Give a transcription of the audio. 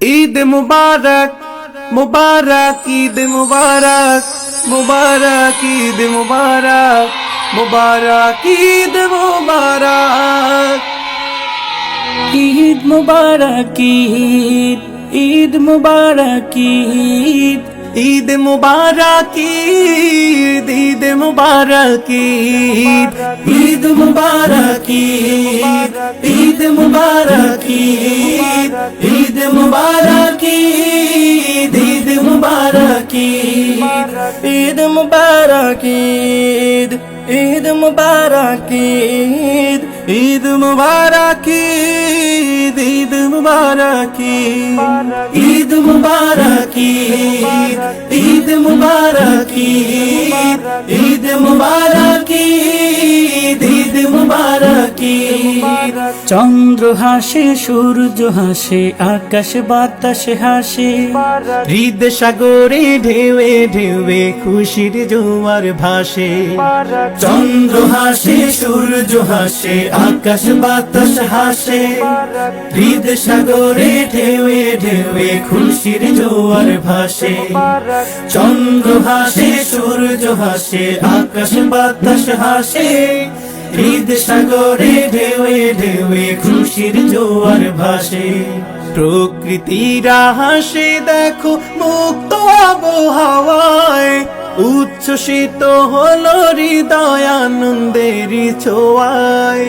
ঈদ মুবারক মুবারক ঈদ মুবারক মুবারক ঈদ মুবারক মুবারক ঈদ মুবারক। ঈদ মুবারক ঈদ ঈদ মুবারক ঈদ। ঈদ মুবারক ঈদ ঈদ মুবারক ঈদ। ঈদ মুবারক ঈদ ঈদ মুবারক ঈদ। عید مبارک عید عید مبارک عید مبارک عید عید مبارک عید عید مبارک عید عید مبارک عید مبارک عید عید مبارک عید مبارک ঈদ চন্দ্র হাসে, সূর্য হাসে, আকাশ বাতাস হাসে। হৃদ সাগরে ঢেউে ঢেউে খুশির জোয়ার ভাসে। চন্দ্র হাসে, সূর্য হাসে, আকাশ বাতাস হাসে। হৃদ সাগরে ঢেউে ঢেউে খুশির জোয়ার ভাসে। চন্দ্র হাসে, সূর্য হাসে, আকাশ বাতাস হাসে। হৃদ সাগরে ঢেউয়ে ঢেউয়ে খুশির জোয়ার ভাসে। প্রকৃতিরা হাসে দেখো মুক্ত আবহাওয়ায়, উচ্ছ্বসিত হলো হৃদয় আনন্দের ছোঁয়ায়